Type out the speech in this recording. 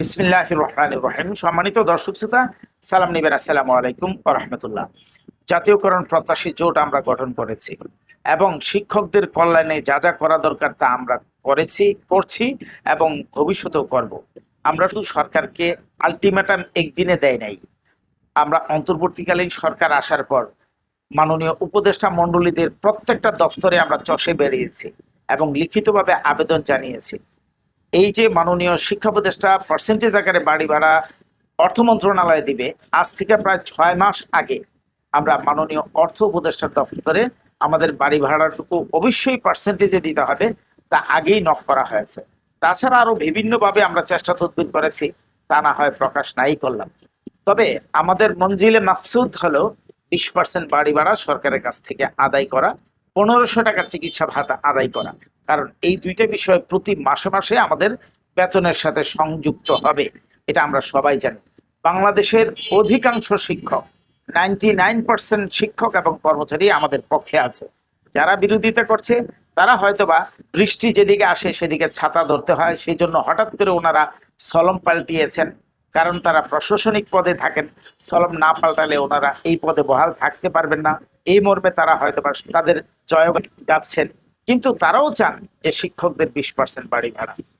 বিসমিল্লাহ রহমান রহিম সম্মানিত দর্শক সালাম নিবেন। আসসালামু আলাইকুম রহমতুল্লাহ। জাতীয়করণ প্রত্যাশী জোট আমরা গঠন করেছি এবং শিক্ষকদের কল্যাণে যা যা করা দরকার তা আমরা করেছি, করছি এবং ভবিষ্যতেও করব। আমরা শুধু সরকারকে আলটিমেটাম একদিনে দেয় নাই। আমরা অন্তর্বর্তীকালীন সরকার আসার পর মাননীয় উপদেষ্টা মণ্ডলীদের প্রত্যেকটা দপ্তরে আমরা চষে বেরিয়েছি এবং লিখিতভাবে আবেদন জানিয়েছি। এই যে মাননীয় শিক্ষা উপদেষ্টা পার্সেন্টেজ আকারে বাড়ি ভাড়া অর্থ মন্ত্রণালয়ে দিবে, আজ থেকে প্রায় ছয় মাস আগে আমরা মাননীয় অর্থ উপদেষ্টার দপ্তরে আমাদের বাড়ি ভাড়াটুকু অবশ্যই পার্সেন্টেজে দিতে হবে, তা আগেই নক করা হয়েছে। তাছাড়া আরও বিভিন্নভাবে আমরা চেষ্টা তদবির করেছি, তা না হয় প্রকাশ নাই করলাম। তবে আমাদের মঞ্জিলে মাকসুদ হলো বিশ পার্সেন্ট বাড়ি ভাড়া সরকারের কাছ থেকে আদায় করা, পনেরোশো টাকার চিকিৎসা ভাতা আদায় করা। কারণ এই দুইটা বিষয় প্রতি মাসে মাসে আমাদের বেতনের সাথে সংযুক্ত হবে, এটা আমরা সবাই জানি। বাংলাদেশের অধিকাংশ শিক্ষক নাইনটি নাইন পার্সেন্ট শিক্ষক এবং কর্মচারী আমাদের পক্ষে আছে। যারা বিরোধিতা করছে, তারা হয়তোবা বৃষ্টি যেদিকে আসে সেদিকে ছাতা ধরতে হয় সেই জন্য হঠাৎ করে ওনারা সলম পাল্টিয়েছেন, কারণ তারা প্রশাসনিক পদে থাকেন। সলম না পাল্টালে ওনারা এই পদে বহাল থাকতে পারবেন না। এই মর্মে তারা হয়তোবা তাদের জয় গাচ্ছেন। কিন্তু তারাও চান যে শিক্ষকদের বিশ পার্সেন্ট বাড়ি ভাড়া।